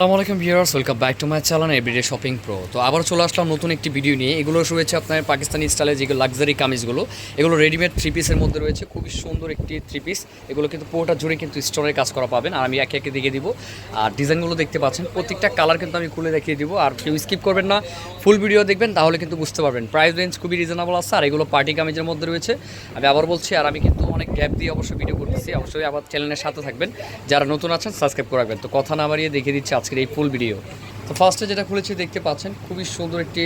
আসসালামু আলাইকুম viewers welcome back to my channel everyday shopping pro তো আবার চলে আসলাম নতুন একটি ভিডিও নিয়ে। এগুলো রয়েছে আপনার পাকিস্তানি স্টাইলে যেগুলো লাক্সারি কামিজগুলো। এগুলো রেডিমেড থ্রি পিসের মধ্যে রয়েছে। খুবই সুন্দর একটি থ্রি পিস এগুলো কিন্তু পুরোটা জুড়ে কিন্তু স্টোনের কাজ করা পাবেন। আর আমি একে একে দেখিয়ে দিব। আর ডিজাইনগুলো দেখতে পাচ্ছেন। প্রত্যেকটা কালার কিন্তু আমি খুলে দেখিয়ে দিব। আর কেউ স্কিপ করবেন না। ফুল ভিডিও দেখবেন, তাহলে কিন্তু বুঝতে পারবেন। প্রাইস রেঞ্জ খুবই রিজনেবল আছে। আর এগুলো পার্টি কামিজের মধ্যে রয়েছে। আমি আবার বলছি, আর আমি কিন্তু অনেক গ্যাপ দিয়ে অবশ্যই ভিডিও করতেছি। অবশ্যই আবার চ্যানেলের সাথে থাকবেন। যারা নতুন আছেন সাবস্ক্রাইব করে রাখবেন। তো কথা না বাড়িয়ে দেখিয়ে দিচ্ছি আজকের এই ফুল ভিডিও। তো ফার্স্টে যেটা খুলেছি দেখতে পাচ্ছেন, খুবই সুন্দর একটি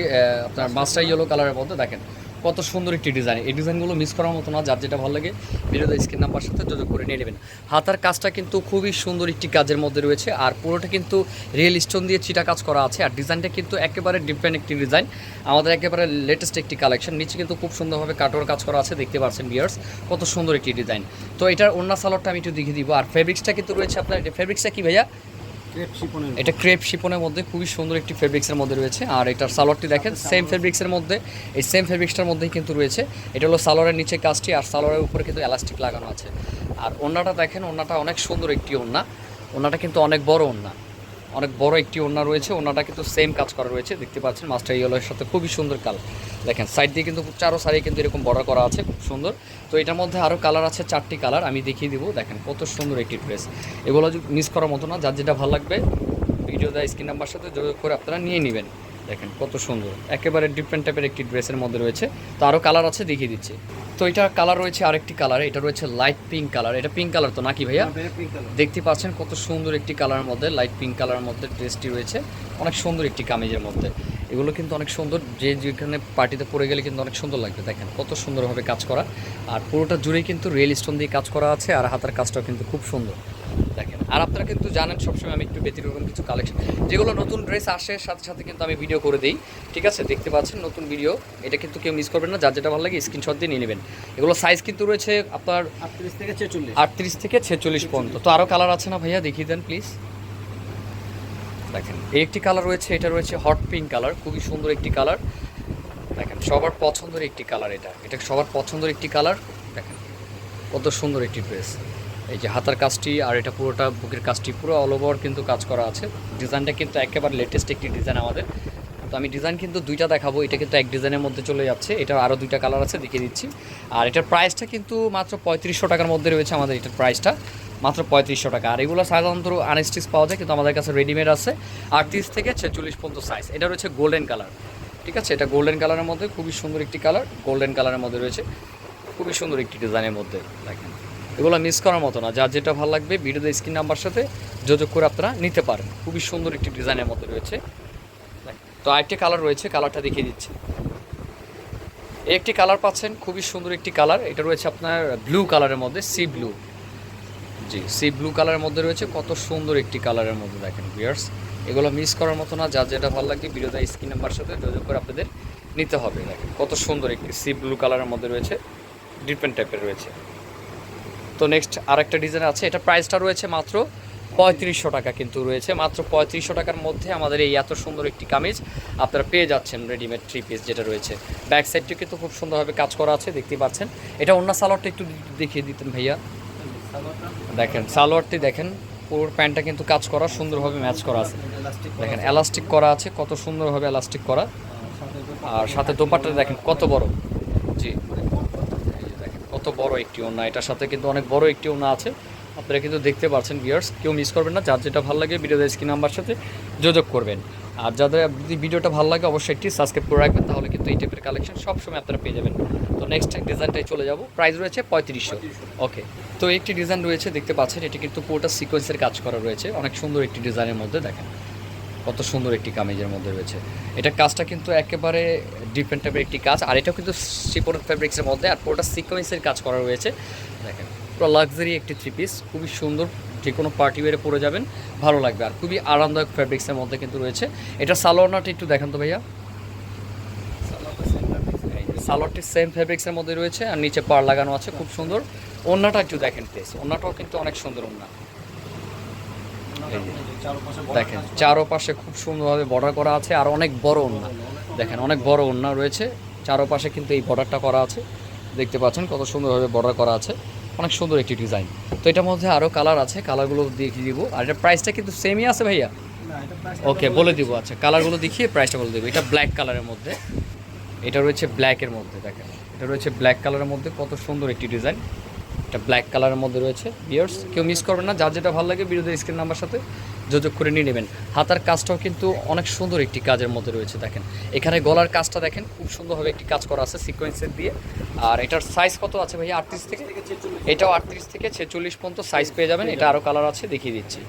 আপনার মাস্টার ইয়েলো কালারের মধ্যে দেখেন, কত সুন্দর একটি ডিজাইন এই ডিজাইনগুলো মিস করার মতো না, যার যেটা ভালো লাগে ভিডিওতে স্ক্রিন নাম্বার সাথে যোগাযোগ করে নিয়ে নেবেন। হাতার কাজটা কিন্তু খুবই সুন্দর একটি কাজের মধ্যে রয়েছে, আর পুরোটা কিন্তু রিয়েল স্টোন দিয়ে চিটা কাজ করা আছে, আর ডিজাইনটা কিন্তু একেবারে ডিফারেন্ট একটি ডিজাইন আমাদের একেবারে লেটেস্ট একটি কালেকশন নিচে কিন্তু খুব সুন্দরভাবে কাটোর কাজ করা আছে, দেখতে পাচ্ছেন বিয়ার্স কত সুন্দর একটি ডিজাইন তো এটার অন্য সালোয়ারটা আমি একটু দেখিয়ে দিব, আর ফেব্রিক্সটা কিন্তু রয়েছে আপনার ফেব্রিক্সটা কি ভাইয়া? এটা ক্রেপ শিপনের মধ্যে খুবই সুন্দর একটি ফেব্রিক্সের মধ্যে রয়েছে। আর এটার সালোয়ারটি দেখেন সেম ফেব্রিক্সের মধ্যে এই সেম ফেব্রিক্সটার মধ্যেই কিন্তু রয়েছে। এটা হলো সালোয়ারের নিচে কাজটি আর সালোয়ারের উপরে কিন্তু এলাস্টিক লাগানো আছে। আর ওনাটা দেখেন ওনাটা অনেক সুন্দর একটি ওনা ওনাটা কিন্তু অনেক বড় ওন্না। অনেক বড় একটি ওনা রয়েছে। ওনাটা কিন্তু সেম কাজ করা রয়েছে। দেখতে পাচ্ছেন মাস্টার ইয়েলোর সাথে খুবই সুন্দর কাল দেখেন সাইড দিয়ে কিন্তু চারো সাইডে কিন্তু এরকম বড় করা আছে, খুব সুন্দর। তো এটার মধ্যে আরও কালার আছে, চারটি কালার। আমি দেখিয়ে দিব, দেখেন কত সুন্দর একটি ড্রেস এগুলো মিস করার মতো না, যার যেটা ভালো লাগবে ভিডিও দেয় স্ক্রিন নাম্বার সাথে যোগাযোগ করে আপনারা নিয়ে নেবেন। দেখেন কত সুন্দর। একেবারে ডিফারেন্ট টাইপের একটি ড্রেসের মধ্যে রয়েছে। তো আরও কালার আছে দেখিয়ে দিচ্ছি। তো এটা কালার রয়েছে আরেকটি কালার এটা রয়েছে লাইট পিঙ্ক কালার এটা পিঙ্ক কালার তো নাকি ভাইয়া? দেখতে পাচ্ছেন কত সুন্দর একটি কালারের মধ্যে লাইট পিঙ্ক কালারের মধ্যে ড্রেসটি রয়েছে। অনেক সুন্দর একটি কামিজের মধ্যে। এগুলো কিন্তু অনেক সুন্দর যে যেখানে পার্টিতে পরে গেলে কিন্তু অনেক সুন্দর লাগবে। দেখেন কত সুন্দরভাবে কাজ করা। আর পুরোটা জুড়েই কিন্তু রিয়েল স্টোন দিয়ে কাজ করা আছে আর হাতের কাজটাও কিন্তু খুব সুন্দর। দেখেন। আর আপনারা কিন্তু জানেন সবসময় আমি একটু ব্যতিক্রম কিছু কালেকশন যেগুলো নতুন ড্রেস আসে সাথে সাথে কিন্তু আমি ভিডিও করে দিই। ঠিক আছে? দেখতে পাচ্ছেন নতুন ভিডিও এটা কিন্তু কেউ মিস করবেন না। যার যেটা ভালো লাগে স্ক্রিনশট দিয়ে নিয়ে নেবেন। এগুলো সাইজ কিন্তু রয়েছে আপনার আটত্রিশ থেকে ছেচল্লিশ। আটত্রিশ থেকে ছেচল্লিশ পর্যন্ত। তো আরও কালার আছে না ভাইয়া? দেখিয়ে দেন প্লিজ দেখেন এই একটি কালার রয়েছে এটা রয়েছে হট পিঙ্ক কালার খুবই সুন্দর একটি কালার দেখেন সবার পছন্দের একটি কালার এটা। এটা সবার পছন্দের একটি কালার দেখেন কত সুন্দর একটি ড্রেস এই যে হাতার কাজটি আর এটা পুরোটা বুকের কাজটি পুরো অল ওভার কিন্তু কাজ করা আছে। ডিজাইনটা কিন্তু একেবারে লেটেস্ট একটি ডিজাইন আমাদের। তো আমি ডিজাইন কিন্তু দুইটা দেখাবো, এটা কিন্তু এক ডিজাইনের মধ্যে চলে যাচ্ছে। এটা আরও দুইটা কালার আছে, দেখিয়ে দিচ্ছি। আর এটার প্রাইসটা কিন্তু মাত্র পঁয়ত্রিশশো টাকার মধ্যে রয়েছে আমাদের এটার প্রাইসটা মাত্র পঁয়ত্রিশশো টাকা। আর এগুলো সাধারণত আনস্টিচ পাওয়া যায়, কিন্তু আমাদের কাছে রেডিমেড আছে। আটত্রিশ থেকে ছেচল্লিশ পর্যন্ত সাইজ এটা রয়েছে গোল্ডেন কালার ঠিক আছে? এটা গোল্ডেন কালারের মধ্যে খুবই সুন্দর একটি কালার গোল্ডেন কালারের মধ্যে রয়েছে খুবই সুন্দর একটি ডিজাইনের মধ্যে, দেখেন। এগুলো মিস করার মতো না। যার যেটা ভালো লাগবে ভিডিওতে স্ক্রিন নাম্বার সাথে যোগাযোগ করে আপনারা নিতে পারেন। খুবই সুন্দর একটি ডিজাইনের মধ্যে রয়েছে। তো আরেকটি কালার রয়েছে কালারটা দেখিয়ে দিচ্ছি। একটি কালার পাচ্ছেন, খুবই সুন্দর একটি কালার এটা রয়েছে আপনার ব্লু কালারের মধ্যে সি ব্লু জি সি ব্লু কালারের মধ্যে রয়েছে, কত সুন্দর একটি কালারের মধ্যে দেখেন বিয়ার্স এগুলো মিস করার মতো না, যার যেটা ভালো লাগে ভিডিওতে স্ক্রিন নাম্বার সাথে যোগাযোগ করে আপনাদের নিতে হবে। দেখেন কত সুন্দর একটি সি ব্লু কালারের মধ্যে রয়েছে ডিফারেন্ট টাইপের রয়েছে। তো নেক্সট আরেকটা ডিজাইন আছে। এটা প্রাইসটা রয়েছে মাত্র পঁয়ত্রিশশো টাকা কিন্তু রয়েছে। মাত্র পঁয়ত্রিশশো টাকার মধ্যে আমাদের এই এত সুন্দর একটি কামিজ আপনারা পেয়ে যাচ্ছেন রেডিমেড থ্রি পিস যেটা রয়েছে। ব্যাক সাইডটি কিন্তু খুব সুন্দরভাবে কাজ করা আছে দেখতে পাচ্ছেন। এটা অন্য সালোয়ারটা একটু দেখিয়ে দিতেন ভাইয়া। দেখেন, সালোয়ারটি দেখেন, পুরো প্যান্টটা কিন্তু কাজ করা, সুন্দরভাবে ম্যাচ করা আছে। দেখেন এলাস্টিক করা আছে, কত সুন্দরভাবে এলাস্টিক করা। আর সাথে দোপাট্টা দেখেন, কত বড়। কত বড় একটি ওনা এটার সাথে কিন্তু অনেক বড় একটি ওনা আছে। আপনারা কিন্তু দেখতে পাচ্ছেন ভিউয়ার্স কেউ মিস করবেন না। যার যেটা ভালো লাগে ভিডিও স্ক্রিন নাম্বার সাথে যোগাযোগ করবেন। আর যাদের যদি ভিডিওটা ভালো লাগে, অবশ্যই একটি সাবস্ক্রাইব করে রাখবেন। তাহলে কিন্তু এই টাইপের কালেকশন সবসময় আপনারা পেয়ে যাবেন। তো নেক্সট ডিজাইনটাই চলে যাব। প্রাইস রয়েছে পঁয়ত্রিশশো। ওকে তো একটি ডিজাইন রয়েছে, দেখতে পাচ্ছেন। এটি কিন্তু পুরোটা সিকোয়েন্সের কাজ করা রয়েছে। অনেক সুন্দর একটি ডিজাইনের মধ্যে, দেখেন। কত সুন্দর একটি কামিজের মধ্যে রয়েছে। এটা কাজটা কিন্তু একেবারে ডিফারেন্ট টাইপের একটি কাজ, আর এটাও কিন্তু শিপন ফ্যাব্রিক্সের মধ্যে, আর পুরোটা সিকোয়েন্সের কাজ করা রয়েছে। দেখেন, পুরো লাক্সারি একটি থ্রি পিস খুবই সুন্দর যে কোনো পার্টি ওয়ারে পরে যাবেন, ভালো লাগবে। আর খুবই আরামদায়ক ফ্যাব্রিক্সের মধ্যে কিন্তু রয়েছে। এটা সালোয়ারনাটা একটু দেখান তো ভাইয়া। সালোয়ারটি সেম ফ্যাব্রিক্সের মধ্যে রয়েছে, আর নিচে পার লাগানো আছে, খুব সুন্দর। ওন্নাটা একটু দেখেন প্লিজ ওন্নাটাও কিন্তু অনেক সুন্দর যে। দেখেন। চারোপাশে খুব সুন্দরভাবে বর্ডার করা আছে আর অনেক বড় ওন্না দেখেন অনেক বড় ওন্না রয়েছে। চারোপাশে কিন্তু এই বর্ডারটা করা আছে। দেখতে পাচ্ছেন কত সুন্দরভাবে বর্ডার করা আছে। অনেক সুন্দর একটি ডিজাইন। তো এটার মধ্যে আরও কালার আছে কালারগুলো দেখিয়ে দিব। আর এটা প্রাইসটা কিন্তু সেমই আছে ভাইয়া? ওকে বলে দিব। আচ্ছা কালারগুলো দেখিয়ে প্রাইসটা বলে দেবো। এটা ব্ল্যাক কালারের মধ্যে। এটা রয়েছে ব্ল্যাকের মধ্যে দেখেন। এটা রয়েছে ব্ল্যাক কালারের মধ্যে। কত সুন্দর একটি ডিজাইন। এটা ব্ল্যাক কালারের মধ্যে রয়েছে বিয়ার্স কেউ মিস করবেন না, যার যেটা ভালো লাগে বিরোধী স্ক্রিন নাম্বার সাথে যোগাযোগ করে নিয়ে নেবেন। হাতার কাজটাও কিন্তু অনেক সুন্দর একটি কাজের মধ্যে রয়েছে, দেখেন। এখানে গলার কাজটা দেখেন, খুব সুন্দরভাবে একটি কাজ করা আছে সিকোয়েন্সের দিয়ে। আর এটার সাইজ কত আছে ভাই আটত্রিশ থেকে? এটাও আটত্রিশ থেকে ছেচল্লিশ পর্যন্ত সাইজ পেয়ে যাবেন, এটা আরও কালার আছে, দেখিয়ে দিচ্ছি।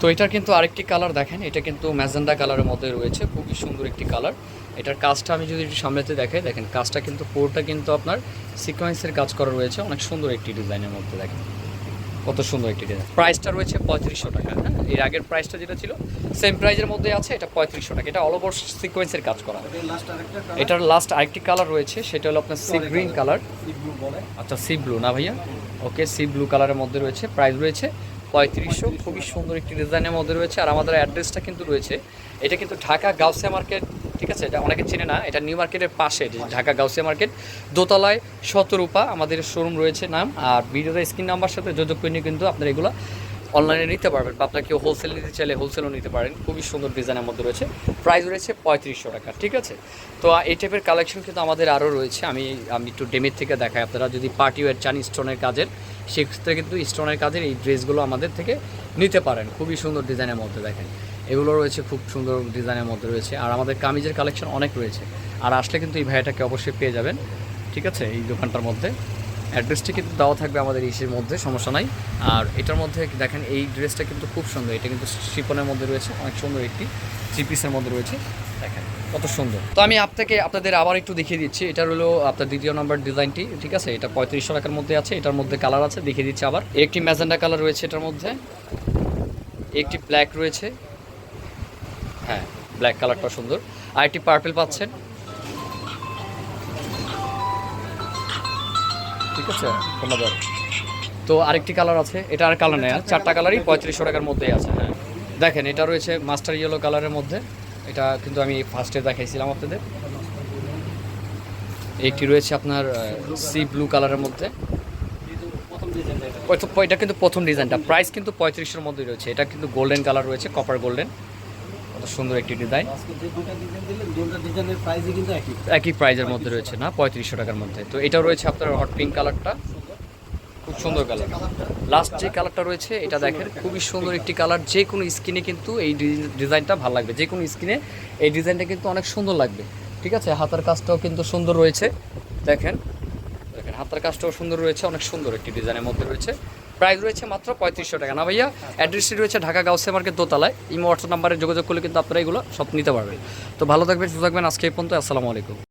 তো এটার কিন্তু আরেকটি কালার দেখেন, এটা কিন্তু ম্যাজেন্ডা কালারের মধ্যে রয়েছে, খুবই সুন্দর একটি কালার এটার কাজটা আমি যদি একটু সামনেতে দেখাই দেখেন কাজটা কিন্তু পুরোটা কিন্তু আপনার সিকোয়েন্সের কাজ করা রয়েছে। অনেক সুন্দর একটি ডিজাইনের মধ্যে দেখেন। কত সুন্দর একটি ডিজাইন প্রাইসটা রয়েছে পঁয়ত্রিশশো টাকা হ্যাঁ? এর আগের প্রাইসটা যেটা ছিল সেম প্রাইজের মধ্যে আছে এটা পঁয়ত্রিশশো টাকা। এটা অল ওভার সিকোয়েন্সের কাজ করা। এটার লাস্ট আরেকটি কালার রয়েছে সেটা হলো আপনার সি গ্রিন কালার আচ্ছা সি ব্লু না ভাইয়া? ওকে সি ব্লু কালারের মধ্যে রয়েছে প্রাইস রয়েছে পঁয়ত্রিশশো। খুবই সুন্দর একটি ডিজাইনের মধ্যে রয়েছে। আর আমাদের অ্যাড্রেসটা কিন্তু রয়েছে এটা কিন্তু ঢাকা গাউসিয়া মার্কেট ঠিক আছে, এটা অনেকে চেনে না, এটা নিউ মার্কেটের পাশে ঢাকা গাউসিয়া মার্কেট। দোতলায় শতরূপা, আমাদের শোরুম রয়েছে নাম, আর ভিডিওতে স্ক্রিন নাম্বার সাথে যোগাযোগ করে নিয়ে কিন্তু আপনারা এগুলো অনলাইনে নিতে পারবেন, বা আপনার কেউ হোলসেল নিতে চাইলে হোলসেলও নিতে পারেন, খুবই সুন্দর ডিজাইনের মধ্যে রয়েছে। প্রাইস রয়েছে পঁয়ত্রিশশো টাকা, ঠিক আছে? তো এই টাইপের কালেকশন কিন্তু আমাদের আরও রয়েছে, আমি আমি একটু ডেমের থেকে দেখাই আপনারা, যদি পার্টি ওয়ার চান স্টোনের কাজের, সেক্ষেত্রে কিন্তু স্টোনের কাজের এই ড্রেসগুলো আমাদের থেকে নিতে পারেন, খুবই সুন্দর ডিজাইনের মধ্যে দেখেন। এগুলো রয়েছে খুব সুন্দর ডিজাইনের মধ্যে রয়েছে। আর আমাদের কামিজের কালেকশন অনেক রয়েছে। আর আসলে কিন্তু এই ভাইয়াটাকে অবশ্যই পেয়ে যাবেন। ঠিক আছে? এই দোকানটার মধ্যে। অ্যাড্রেসটি কিন্তু দেওয়া থাকবে আমাদের ইসের মধ্যে, সমস্যা নাই। আর এটার মধ্যে দেখেন, এই ড্রেসটা কিন্তু খুব সুন্দর। এটা কিন্তু শিপনের মধ্যে রয়েছে, অনেক সুন্দর একটি থ্রি পিসের মধ্যে রয়েছে। দেখেন, কত সুন্দর। তো আমি আপনাকে, আপনাদের আবার একটু দেখিয়ে দিচ্ছি। এটা হলো আপনার দ্বিতীয় নম্বর ডিজাইনটি, ঠিক আছে? এটা পঁয়ত্রিশশো টাকার মধ্যে আছে, এটার মধ্যে কালার আছে, দেখিয়ে দিচ্ছি আবার। একটি ম্যাজেন্ডা কালার রয়েছে এটার মধ্যে। একটি ব্ল্যাক রয়েছে। হ্যাঁ ব্ল্যাক কালারটা সুন্দর। আর একটি পার্পেল পাচ্ছেন। ঠিক আছে ধন্যবাদ তো আরেকটি কালার আছে, এটা আর কালার নেই চারটা কালারই পঁয়ত্রিশশো টাকার মধ্যেই আছে হ্যাঁ। দেখেন, এটা রয়েছে মাস্টার ইয়েলো কালারের মধ্যে। এটা কিন্তু আমি ফার্স্টে দেখাইছিলাম আপনাদের। একটি রয়েছে আপনার সি ব্লু কালারের মধ্যে। এটা কিন্তু প্রথম ডিজাইনটা প্রাইস কিন্তু পঁয়ত্রিশের মধ্যেই রয়েছে। এটা কিন্তু গোল্ডেন কালার রয়েছে কপার গোল্ডেন কত সুন্দর একটি ডিজাইন একই। প্রাইজের মধ্যে রয়েছে না? পঁয়ত্রিশশো টাকার মধ্যে। তো এটাও রয়েছে আপনার হট পিঙ্ক কালারটা খুব সুন্দর কালার লাস্ট যে কালারটা রয়েছে এটা দেখেন খুবই সুন্দর একটি কালার যে কোনো স্কিনে কিন্তু এই ডিজাইনটা ভালো লাগবে। যে কোনো স্কিনে এই ডিজাইনটা কিন্তু অনেক সুন্দর লাগবে। ঠিক আছে? হাতার কাজটাও কিন্তু সুন্দর রয়েছে। দেখেন দেখেন হাতার কাজটাও সুন্দর রয়েছে অনেক সুন্দর একটি ডিজাইনের মধ্যে রয়েছে। প্রাইস রয়েছে মাত্র পঁয়ত্রিশশো টাকা। না ভাইয়া অ্যাড্রেসটি রয়েছে ঢাকা গাউসে মার্কেট দোতলায়। ইমো হোয়াটসঅ্যাপ নাম্বারে যোগাযোগ করলে কিন্তু আপনারা এগুলো সব নিতে পারবেন। তো ভালো থাকবেন, সুস্থ থাকবেন। আজকে এই পর্যন্ত আসসালামু আলাইকুম।